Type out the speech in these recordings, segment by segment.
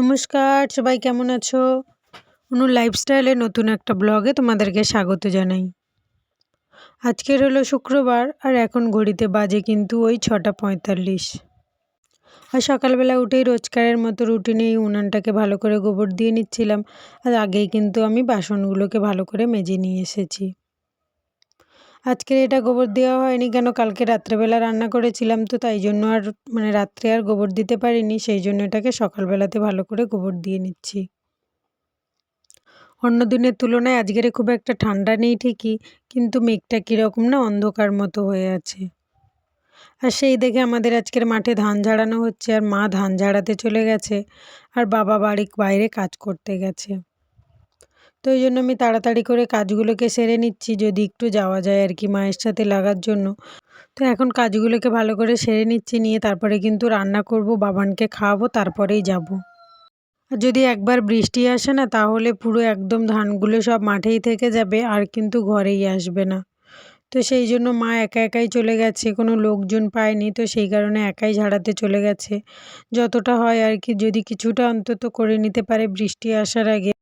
নমস্কার, সবাই কেমন আছো? অনু লাইফস্টাইলে নতুন একটা ব্লগে তোমাদেরকে স্বাগত জানাই। আজকের হলো শুক্রবার আর এখন ঘড়িতে বাজে কিন্তু ওই ছটা পঁয়তাল্লিশ। আর সকালবেলা উঠেই রোজকারের মতো রুটিনে এই উনানটাকে ভালো করে গোবর দিয়ে নিচ্ছিলাম। আর আগেই কিন্তু আমি বাসনগুলোকে ভালো করে মেজে নিয়ে এসেছি। আজকের এটা গোবর দেওয়া হয়নি কেন? কালকে রাত্রেবেলা রান্না করেছিলাম তো তাই জন্য আর মানে রাত্রে আর গোবর দিতে পারিনি, সেই জন্য এটাকে সকালবেলাতে ভালো করে গোবর দিয়ে নিচ্ছি। অন্য দিনের তুলনায় আজকের খুব একটা ঠান্ডা নেই ঠিকই, কিন্তু মেঘটা কীরকম না অন্ধকার মতো হয়ে আছে। আর সেই দেখে আমাদের আজকের মাঠে ধান ঝাড়ানো হচ্ছে আর মা ধান ঝাড়াতে চলে গেছে, আর বাবা বাড়ি বাইরে কাজ করতে গেছে। তো ওই জন্য আমি তাড়াতাড়ি করে কাজগুলোকে সেরে নিচ্ছি, যদি একটু যাওয়া যায় আর কি মায়ের সাথে লাগার জন্য। তো এখন কাজগুলোকে ভালো করে সেরে নিচ্ছি, নিয়ে তারপরে কিন্তু রান্না করব, বাবানকে খাওয়াবো, তারপরেই যাব। আর যদি একবার বৃষ্টি আসে না, তাহলে পুরো একদম ধানগুলো সব মাঠেই থেকে যাবে, আর কিন্তু ঘরেই আসবে না। তো সেই জন্য মা একা একাই চলে গেছে, কোনো লোকজন পায়নি, তো সেই কারণে একাই ঝাড়াতে চলে গেছে। যতটা হয় আর কি, যদি কিছুটা অন্তত করে নিতে পারে বৃষ্টি আসার আগে।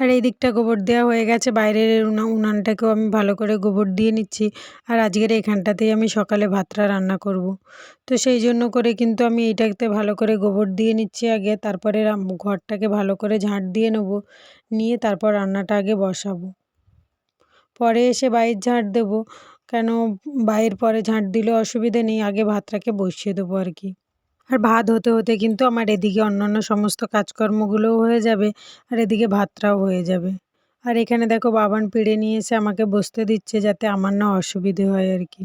আর এই দিকটা গোবর দেওয়া হয়ে গেছে। বাইরের উনা উনানটাকেও আমি ভালো করে গোবর দিয়ে নিচ্ছি। আর আজকের এখানটাতেই আমি সকালে ভাতটা রান্না করব। তো সেই জন্য করে কিন্তু আমি এইটাতে ভালো করে গোবর দিয়ে নিচ্ছি আগে। তারপরে ঘরটাকে ভালো করে ঝাঁট দিয়ে নেব। নিয়ে তারপর রান্নাটা আগে বসাবো। পরে এসে বাইর ঝাঁট দেবো। কেন বাইরের পরে ঝাঁট দিলে অসুবিধে নেই। আগে ভাতটাকে বসিয়ে দেবো আর কি। আর ভাত হতে হতে কিন্তু আমার এদিকে অন্যান্য সমস্ত কাজকর্মগুলোও হয়ে যাবে, আর এদিকে ভাতটাও হয়ে যাবে। আর এখানে দেখো বাবান পেড়ে নিয়ে এসে আমাকে বসতে দিচ্ছে যাতে আমার না অসুবিধে হয় আর কি।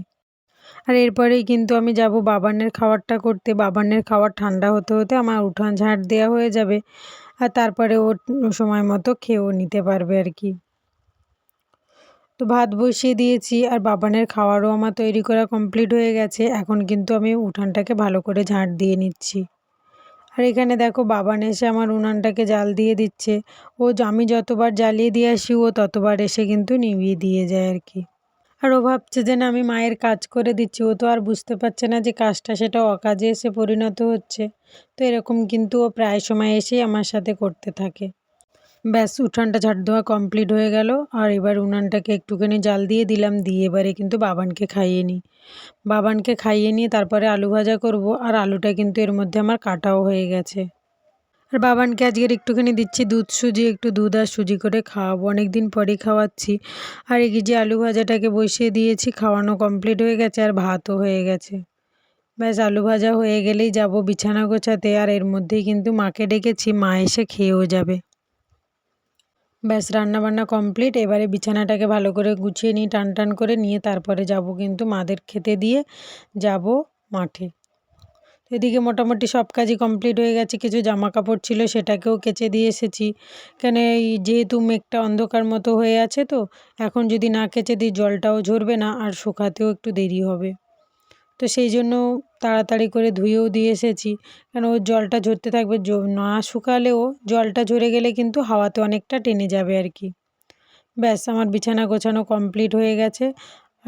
আর এরপরেই কিন্তু আমি যাব বাবানের খাবারটা করতে। বাবানের খাবার ঠান্ডা হতে হতে আমার উঠান ঝাঁট দেওয়া হয়ে যাবে, আর তারপরে ও সময় মতো খেয়েও নিতে পারবে আর কি। তো ভাত বসিয়ে দিয়েছি আর বাবানের খাওয়ারও আমার তৈরি করা কমপ্লিট হয়ে গেছে। এখন কিন্তু আমি উঠানটাকে ভালো করে ঝাঁট দিয়ে নিচ্ছি। আর এখানে দেখো বাবান এসে আমার উনানটাকে জাল দিয়ে দিচ্ছে। ও আমি যতবার জ্বালিয়ে দিয়ে আসি, ও ততবার এসে কিন্তু নিভিয়ে দিয়ে যায় আর কি। আর ও ভাবছে যে না, আমি মায়ের কাজ করে দিচ্ছি। ও তো আর বুঝতে পারছে না যে কাজটা সেটা অকাজে এসে পরিণত হচ্ছে। তো এরকম কিন্তু ও প্রায় সময় এসেই আমার সাথে করতে থাকে। ব্যাস, উঠানটা ঝাড় দেওয়া কমপ্লিট হয়ে গেল। আর এবার উনানটাকে একটুখানি জাল দিয়ে দিলাম, দিয়ে এবারে কিন্তু বাবানকে খাইয়ে নিই। বাবানকে খাইয়ে নিয়ে তারপরে আলু ভাজা করব, আর আলুটা কিন্তু এর মধ্যে আমার কাটাও হয়ে গেছে। আর বাবানকে আজকের একটুখানি দিচ্ছি দুধ সুজি, একটু দুধ আর সুজি করে খাওয়াবো। অনেক দিন পরেই খাওয়াচ্ছি। আর এই যে আলু ভাজাটাকে বসিয়ে দিয়েছি, খাওয়ানো কমপ্লিট হয়ে গেছে আর ভাতও হয়ে গেছে। ব্যাস, আলু ভাজা হয়ে গেলেই যাব বিছানা গোছাতে। আর এর মধ্যেই কিন্তু মাকে ডেকেছি, মা এসে খেয়েও যাবে। ব্যাস, রান্নাবান্না কমপ্লিট। এবারে বিছানাটাকে ভালো করে গুছিয়ে নিই টান টান করে নিয়ে তারপরে যাব কিন্তু মাদের খেতে দিয়ে যাব মাঠে। এদিকে মোটামুটি সব কাজই কমপ্লিট হয়ে গেছে। কিছু জামা কাপড় ছিল, সেটাকেও কেচে দিয়ে এসেছি। কেন এই যেহেতু মেঘটা অন্ধকার মতো হয়ে আছে তো, এখন যদি না কেচে দিই, জলটাও ঝরবে না আর শুকাতেও একটু দেরি হবে। তো সেই জন্য তাড়াতাড়ি করে ধুয়েও দিয়ে এসেছি। কেন ওর জলটা ঝরতে থাকবে? না শুকালেও জলটা ঝরে গেলে কিন্তু হাওয়াতে অনেকটা টেনে যাবে আর কি। ব্যাস, আমার বিছানা গোছানো কমপ্লিট হয়ে গেছে।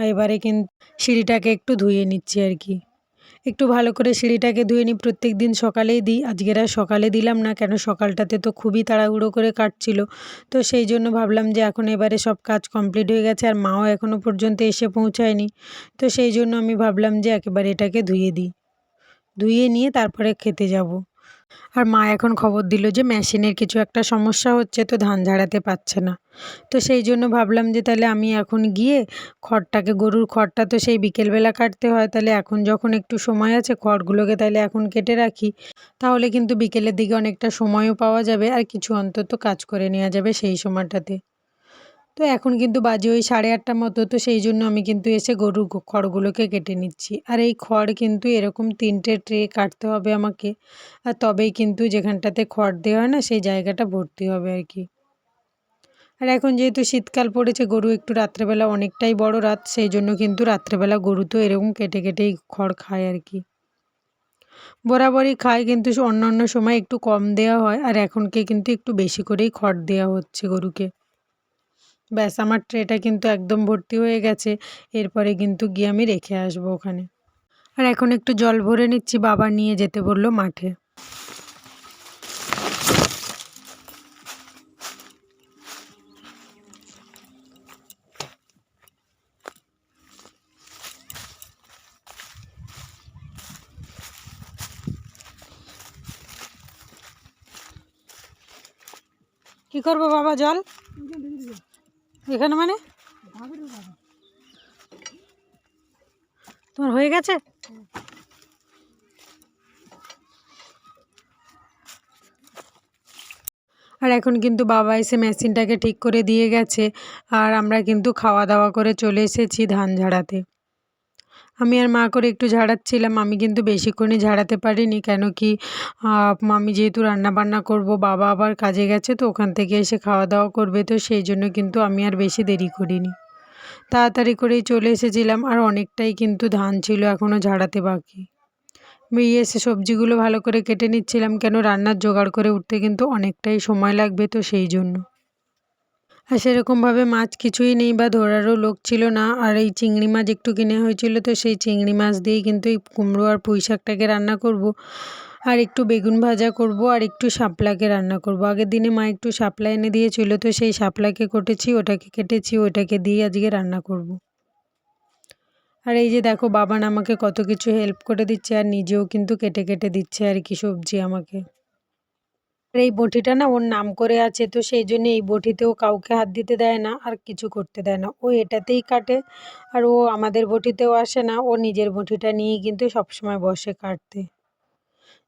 এবারে কিন্তু সিঁড়িটাকে একটু ধুয়ে নিচ্ছি আর কি। একটু ভালো করে সিঁড়িটাকে ধুয়ে নিই, প্রত্যেক দিন সকালেই দিই। আজকের আর সকালে দিলাম না, কেন সকালটাতে তো খুবই তাড়াহুড়ো করে কাটছিল। তো সেই জন্য ভাবলাম যে এখন এবারে সব কাজ কমপ্লিট হয়ে গেছে, আর মাও এখনও পর্যন্ত এসে পৌঁছায়নি। তো সেই জন্য আমি ভাবলাম যে একেবারে এটাকে ধুয়ে দিই। ধুয়ে নিয়ে তারপরে খেতে যাব। আর মা এখন খবর দিল যে মেশিনের কিছু একটা সমস্যা হচ্ছে, তো ধান ঝাড়াতে পারছে না। তো সেই জন্য ভাবলাম যে তাহলে আমি এখন গিয়ে খড়টাকে, গরুর খড়টা তো সেই বিকেলবেলা কাটতে হয়, তাহলে এখন যখন একটু সময় আছে খড়গুলোকে তাহলে এখন কেটে রাখি। তাহলে কিন্তু বিকেলের দিকে অনেকটা সময়ও পাওয়া যাবে আর কিছু অন্তত কাজ করে নেওয়া যাবে সেই সময়টাতে। তো এখন কিন্তু বাজে ওই সাড়ে আটটার মতো, তো সেই জন্য আমি কিন্তু এসে গরুর খড়গুলোকে কেটে নিচ্ছি। আর এই খড় কিন্তু এরকম তিনটে ট্রে কাটতে হবে আমাকে, আর তবেই কিন্তু যেখানটাতে খড় দেওয়া হয় না, সেই জায়গাটা ভর্তি হবে আর কি। আর এখন যেহেতু শীতকাল পড়েছে, গরু একটু রাত্রেবেলা অনেকটাই বড় রাত, সেই জন্য কিন্তু রাত্রেবেলা গরু তো এরকম কেটে কেটেই খড় খায় আর কি। বরাবরই খায়, কিন্তু অন্য অন্য সময় একটু কম দেওয়া হয়, আর এখনকে কিন্তু একটু বেশি করেই খড় দেওয়া হচ্ছে গরুকে। ব্যাস, আমার ট্রেটা কিন্তু একদম ভর্তি হয়ে গেছে। এরপরে কিন্তু গিয়ে আমি রেখে আসব ওখানে। আর এখন একটু জল ভরে নিচ্ছি, বাবা নিয়ে যেতে বলল মাঠে। কী করব বাবা জল? এখানে মানে? তোমার হয়ে গেছে? আর এখন কিন্তু বাবা এসে মেশিনটাকে ঠিক করে দিয়ে গেছে, আর আমরা কিন্তু খাওয়া দাওয়া করে চলে এসেছি ধান ঝাড়াতে আমি আর মা করে একটু ঝাড়াচ্ছিলাম। আমি কিন্তু বেশিক্ষণই ঝাড়াতে পারিনি কেন কি আমি যেহেতু রান্না বান্না করব, বাবা আবার কাজে গেছে তো ওখান থেকে এসে খাওয়া দাওয়া করবে তো সেই জন্য কিন্তু আমি আর বেশি দেরি করিনি। তাড়াতাড়ি করেই চলে এসেছিলাম আর অনেকটাই কিন্তু ধান ছিল এখনও ঝাড়াতে বাকি। বেরিয়ে এসে সবজিগুলো ভালো করে কেটে নিচ্ছিলাম কেন রান্নার জোগাড় করে উঠতে কিন্তু অনেকটাই সময় লাগবে তো সেই জন্য। আর সেরকমভাবে মাছ কিছুই নেই বা ধরারও লোক ছিল না। আর এই চিংড়ি মাছ একটু কিনে হয়েছিল তো সেই চিংড়ি মাছ দিয়েই কিন্তু এই কুমড়ো আর পুঁই শাকটাকে রান্না করব। আর একটু বেগুন ভাজা করব আর একটু শাপলাকে রান্না করব। আগের দিনে মা একটু শাপলা এনে দিয়েছিল তো সেই শাপলাকে কেটেছি, ওটাকে কেটেছি, ওটাকে দিয়ে আজকে রান্না করব। আর এই যে দেখো বাবান আমাকে কত কিছু হেল্প করে দিচ্ছে আর নিজেও কিন্তু কেটে কেটে দিচ্ছে আর কি সবজি আমাকে। এই বটিটা না ওর নাম করে আছে, তো সেই জন্য এই বটিতেও কাউকে হাত দিতে দেয় না আর কিছু করতে দেয় না। ও এটাতেই কাটে আর ও আমাদের বটিতেও আসে না, ও নিজের বটিটা নিয়েই কিন্তু সবসময় বসে কাটতে।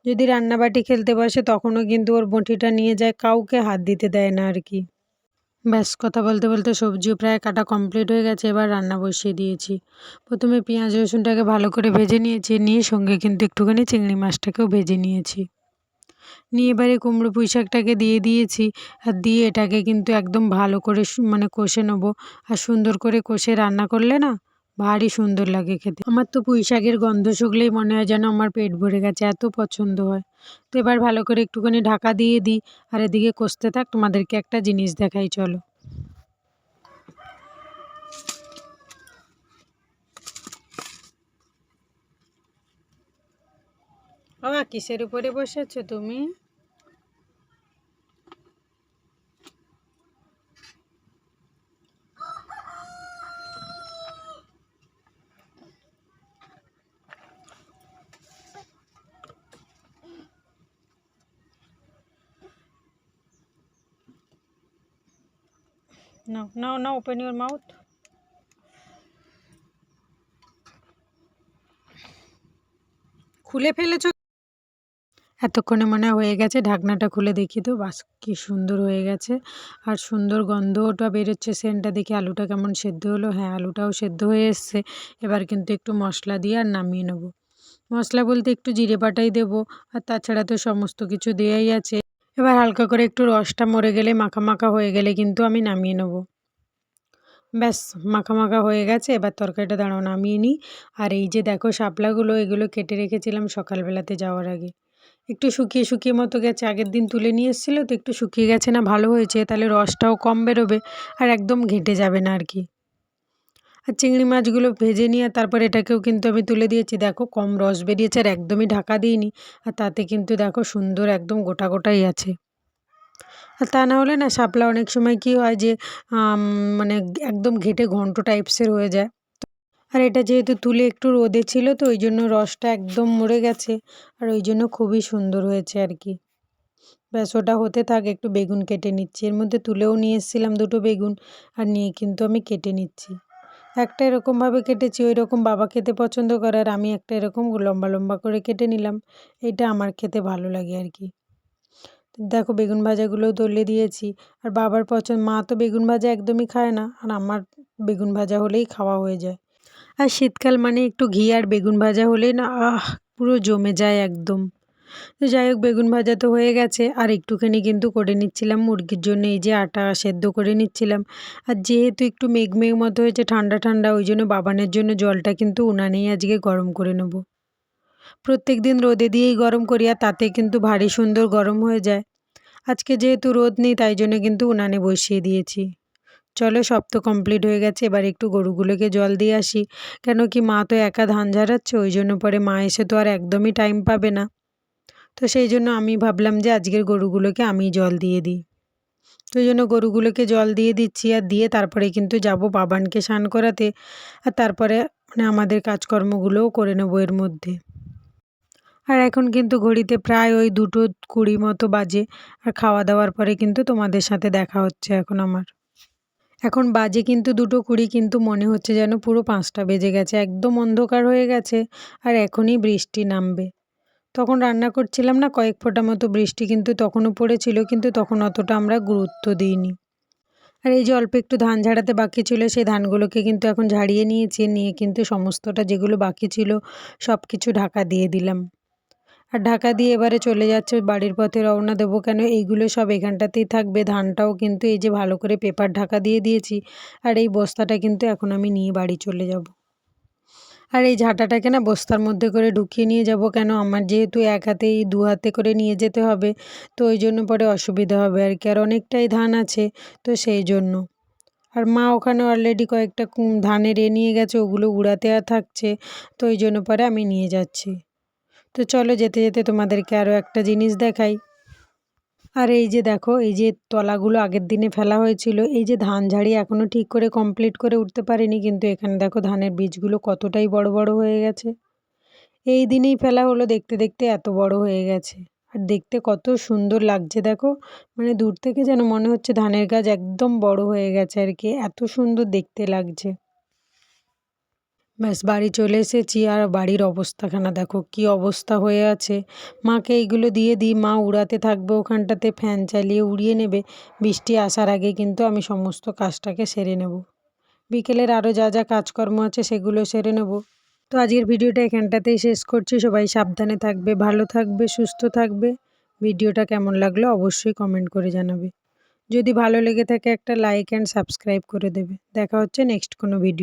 যদি রান্নাবাটি খেলতে বসে তখনও কিন্তু ওর বটিটা নিয়ে যায়, কাউকে হাত দিতে দেয় না আর কি। ব্যাস, কথা বলতে বলতে সবজিও প্রায় কাটা কমপ্লিট হয়ে গেছে, এবার রান্না বসিয়ে দিয়েছি। প্রথমে পেঁয়াজ রসুনটাকে ভালো করে ভেজে নিয়েছি, নিয়ে সঙ্গে কিন্তু একটুখানি চিংড়ি মাছটাকেও ভেজে নিয়েছি। নিয়ে এবারে কুমড়ো পুঁই শাকটাকে দিয়ে দিয়েছি আর দিয়ে এটাকে কিন্তু একদম ভালো করে মানে কষে নেব। আর সুন্দর করে কষে রান্না করলে না ভারী সুন্দর লাগে খেতে। আমার তো পুঁই শাকের গন্ধ শুকলেই মনে হয় যেন আমার পেট ভরে গেছে, এত পছন্দ হয়। তো এবার ভালো করে একটুখানি ঢাকা দিয়ে দিই। আর এদিকে কষতে থাক, তোমাদেরকে একটা জিনিস দেখাই, চলো। বাবা কিসের উপরে বসেছো তুমি No, no, no, open your mouth. খুলে ফেলেছো এতক্ষণে মনে হয়ে গেছে, ঢাকনাটা খুলে দেখি তো, বাস কি সুন্দর হয়ে গেছে। আর সুন্দর গন্ধটা বেরোচ্ছে, সেন্টটা দেখে আলুটা কেমন সেদ্ধ হলো। হ্যাঁ আলুটাও সেদ্ধ হয়ে এসছে। এবার কিন্তু একটু মশলা দিয়ে আর নামিয়ে নেব। মশলা বলতে একটু জিরে বাটাই দেবো, আর তাছাড়া তো সমস্ত কিছু দেওয়াই আছে। এবার হালকা করে একটু রসটা মরে গেলে মাখা মাখা হয়ে গেলে কিন্তু আমি নামিয়ে নেব। ব্যাস, মাখা মাখা হয়ে গেছে, এবার তরকারিটা দাঁড়াও, নামিয়ে নিই। আর এই যে দেখো, শাপলাগুলো, এগুলো কেটে রেখেছিলাম সকালবেলাতে যাওয়ার আগে। একটু শুকিয়ে শুকিয়ে মতো গেছে। আগের দিন তুলে নিয়ে এসেছিল তো একটু শুকিয়ে গেছে না, ভালো হয়েছে। তাহলে রসটাও কম বেরোবে আর একদম ঘেঁটে যাবে না আর কি। আর চিংড়ি মাছগুলো ভেজে নিয়ে তারপর এটাকেও কিন্তু আমি তুলে দিয়েছি। দেখো কম রস বেরিয়েছে আর একদমই ঢাকা দিইনি। আর তাতে কিন্তু দেখো সুন্দর একদম গোটা, গোটাই আছে। আর তা না হলে না, শাপলা অনেক সময় কী হয় যে মানে একদম ঘেঁটে ঘন্ট টাইপসের হয়ে যায়। আর এটা যেহেতু তুলে একটু রোদে ছিল, তো ওই জন্য রসটা একদম মরে গেছে। আর ওই জন্য খুবই সুন্দর হয়েছে আর কি। ব্যাস, ওটা হতে থাক, একটু বেগুন কেটে নিচ্ছি। এর মধ্যে তুলেও নিয়ে এসেছিলাম দুটো বেগুন, আর নিয়ে কিন্তু আমি কেটে নিচ্ছি। একটা এরকমভাবে কেটেছি, ওই রকম বাবা খেতে পছন্দ করে, আর আমি একটা এরকম লম্বা লম্বা করে কেটে নিলাম। এটা আমার খেতে ভালো লাগে আর কি। দেখো, বেগুন ভাজাগুলোও তলে দিয়েছি। আর বাবার পছন্দ, মা তো বেগুন ভাজা একদমই খায় না, আর আমার বেগুন ভাজা হলেই খাওয়া হয়ে যায়। আর শীতকাল মানে একটু ঘি আর বেগুন ভাজা হলেই না, আহ, পুরো জমে যায় একদম। তো যাই হোক, বেগুন ভাজা তো হয়ে গেছে। আর একটুখানি কিন্তু করে নিচ্ছিলাম মুরগির জন্য, এই যে আটা সেদ্ধ করে নিচ্ছিলাম। আর যেহেতু একটু মেঘ মেঘ মতো হয়েছে, ঠান্ডা ঠান্ডা, ওই জন্য বাবানের জন্য জলটা কিন্তু উনানেই আজকে গরম করে নেব। প্রত্যেক দিন রোদে দিয়েই গরম করি, আর তাতে কিন্তু ভারী সুন্দর গরম হয়ে যায়। আজকে যেহেতু রোদ নেই, তাই জন্য কিন্তু উনানে বসিয়ে দিয়েছি। চলো সব তো কমপ্লিট হয়ে গেছে, এবার একটু গরুগুলোকে জল দিয়ে আসি। কেন কি মা তো একা ধান ঝাড়াচ্ছে, ওই জন্য পরে মা এসে তো আর একদমই টাইম পাবে না। তো সেই জন্য আমি ভাবলাম যে আজকের গরুগুলোকে আমি জল দিয়ে দিই। তো জন্য গরুগুলোকে জল দিয়ে দিচ্ছি আর দিয়ে তারপরে কিন্তু যাব বাবানকে স্নান করাতে আর তারপরে মানে আমাদের কাজকর্মগুলোও করে নেব এর মধ্যে। আর এখন কিন্তু ঘড়িতে প্রায় ওই দুটো কুড়ি মতো বাজে, আর খাওয়া দাওয়ার পরে কিন্তু তোমাদের সাথে দেখা হচ্ছে এখন আমার। এখন বাজে কিন্তু দুটো কুড়ি, কিন্তু মনে হচ্ছে যেন পুরো পাঁচটা বেজে গেছে, একদম অন্ধকার হয়ে গেছে আর এখনই বৃষ্টি নামবে। তখন রান্না করছিলাম না, কয়েক ফোঁটা মতো বৃষ্টি কিন্তু তখনও পড়েছিল, কিন্তু তখন অতটা আমরা গুরুত্ব দিইনি। আর এই যে অল্প একটু ধান ঝাড়াতে বাকি ছিল, সেই ধানগুলোকে কিন্তু এখন ঝাড়িয়ে নিয়েছি, নিয়ে কিন্তু সমস্তটা যেগুলো বাকি ছিল সব কিছু ঢাকা দিয়ে দিলাম। আর ঢাকা দিয়ে এবারে চলে যাচ্ছে বাড়ির পথে রওনা দেবো কেন? এইগুলো সব এখানটাতেই থাকবে। ধানটাও কিন্তু এই যে ভালো করে পেপার ঢাকা দিয়ে দিয়েছি। আর এই বস্তাটা কিন্তু এখন আমি নিয়ে বাড়ি চলে যাব। আর এই ঝাঁটাটাকে না বস্তার মধ্যে করে ঢুকিয়ে নিয়ে যাব কেন? আমার যেহেতু এক হাতেই দু হাতে করে নিয়ে যেতে হবে, তো ওই জন্য পরে অসুবিধা হবে আর কি। আর অনেকটাই ধান আছে, তো সেই জন্য। আর মা ওখানে অলরেডি কয়েকটা ধানের এ নিয়ে গেছে, ওগুলো উড়াতে আর থাকছে, তো ওই জন্য পরে আমি নিয়ে যাচ্ছি। তো চলো যেতে যেতে তোমাদেরকে আরও একটা জিনিস দেখাই। আর এই যে দেখো, এই যে তলাগুলো আগের দিনে ফেলা হয়েছিল, এই যে ধান ঝাড়ি এখনও ঠিক করে কমপ্লিট করে উঠতে পারিনি, কিন্তু এখানে দেখো ধানের বীজগুলো কতটাই বড় বড় হয়ে গেছে। এই দিনেই ফেলা হলো, দেখতে দেখতে এত বড় হয়ে গেছে। আর দেখতে কত সুন্দর লাগছে দেখো মানে দূর থেকে যেন মনে হচ্ছে ধানের গাছ একদম বড় হয়ে গেছে আর কি, এত সুন্দর দেখতে লাগছে। ব্যাস, বাড়ি চলে এসেছি আর বাড়ির অবস্থাখানা দেখো কি অবস্থা হয়ে আছে। মাকে এইগুলো দিয়ে দিই, মা উড়াতে থাকবে ওখানটাতে, ফ্যান চালিয়ে উড়িয়ে নেবে। বৃষ্টি আসার আগে কিন্তু আমি সমস্ত কাজটাকে সেরে নেব। বিকেলের আরও যা যা কাজকর্ম আছে সেগুলো সেরে নেব। তো আজকের ভিডিওটা এখানটাতেই শেষ করছি। সবাই সাবধানে থাকবে, ভালো থাকবে, সুস্থ থাকবে। ভিডিওটা কেমন লাগল অবশ্যই কমেন্ট করে জানাবে। যদি ভালো লেগে থাকে একটা লাইক অ্যান্ড সাবস্ক্রাইব করে দেবে। দেখা হচ্ছে নেক্সট কোনো ভিডিও